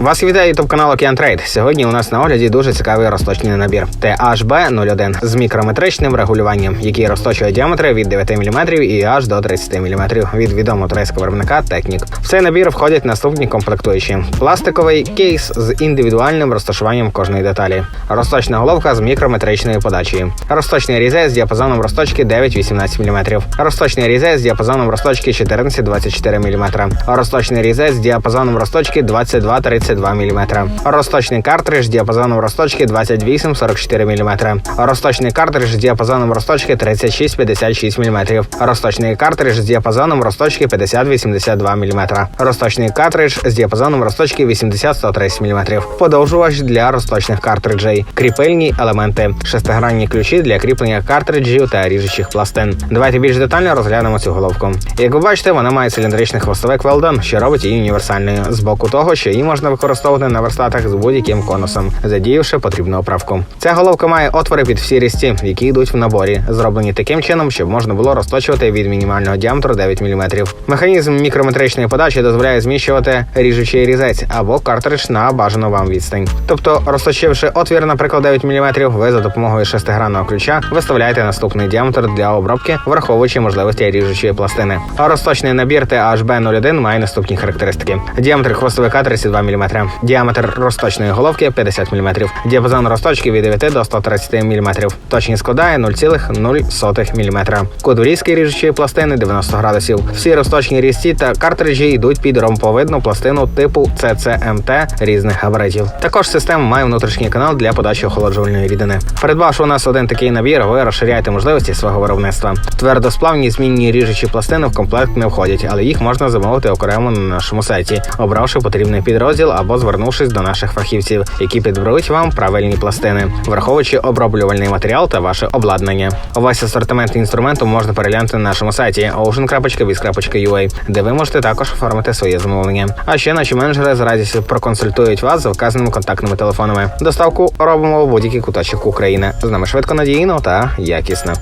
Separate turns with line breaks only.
Вас вітає ютуб канал Океан Трейд. Сьогодні у нас на огляді дуже цікавий розточний набір. THB01 з мікрометричним регулюванням, який розточує діаметри від 9 мм і аж до 30 мм від відомого турецького виробника Technic. В цей набір входять наступні комплектуючі: пластиковий кейс з індивідуальним розташуванням кожної деталі, розточна головка з мікрометричною подачею, розточний різець з діапазоном розточки 9-18 мм, розточний різець з діапазоном розточки 14-24 мм, розточний різець з діапазоном розточки 22-32 мм, розточний картридж з діапазоном розточки 28-44 мм, розточний картридж з діапазоном розточки 36-56 мм, розточний картридж з діапазоном розточки 50-82 мм, розточний картридж з діапазоном розточки 80-130 мм, подовжувач для розточних картриджей, кріпильні елементи, шестигранні ключі для кріплення картриджів та ріжучих пластин. Давайте більш детально розглянемо цю головку. Як ви бачите, вона має циліндричний хвостовик Weldon, що робить її універсальною. З боку того, що її можна використовувати на верстатах з будь-яким конусом, задіявши потрібну оправку. Ця головка має отвори під всі різці, які йдуть в наборі, зроблені таким чином, щоб можна було розточувати від мінімального діаметру 9 мм. Механізм мікрометричної подачі дозволяє зміщувати ріжучий різець або картридж на бажану вам відстань. Тобто, розточивши отвір, наприклад, 9 мм, ви за допомогою шестигранного ключа виставляєте наступний діаметр для обробки, враховуючи можливості ріжучої пластини. А розточний набір THB01 має наступні характеристики: діаметр хвостовика 32 мм, діаметр розточної головки 50 мм, діапазон розточки від 9 до 130 мм, точність складає 0,0 мм. Різки ріжучої пластини 90 градусів. Всі розточні різці та картриджі йдуть під ромповидну пластину типу CCMT різних габаритів. Також система має внутрішній канал для подачі охолоджувальної рідини. Придбавши у нас один такий набір, ви розширяєте можливості свого виробництва. Твердосплавні змінні ріжучі пластини в комплект не входять, але їх можна замовити окремо на нашому сайті, обравши потрібний підрозділ або звернувшись до наших фахівців, які підберуть вам правильні пластини, враховуючи оброблювальний матеріал та ваше обладнання. Увесь асортимент інструменту можна переглянути на нашому сайті ocean.biz.ua, де ви можете також оформити своє замовлення. А ще наші менеджери з радістю проконсультують вас за вказаними контактними телефонами. Доставку робимо в будь-який куточок України. З нами швидко надійно та якісно.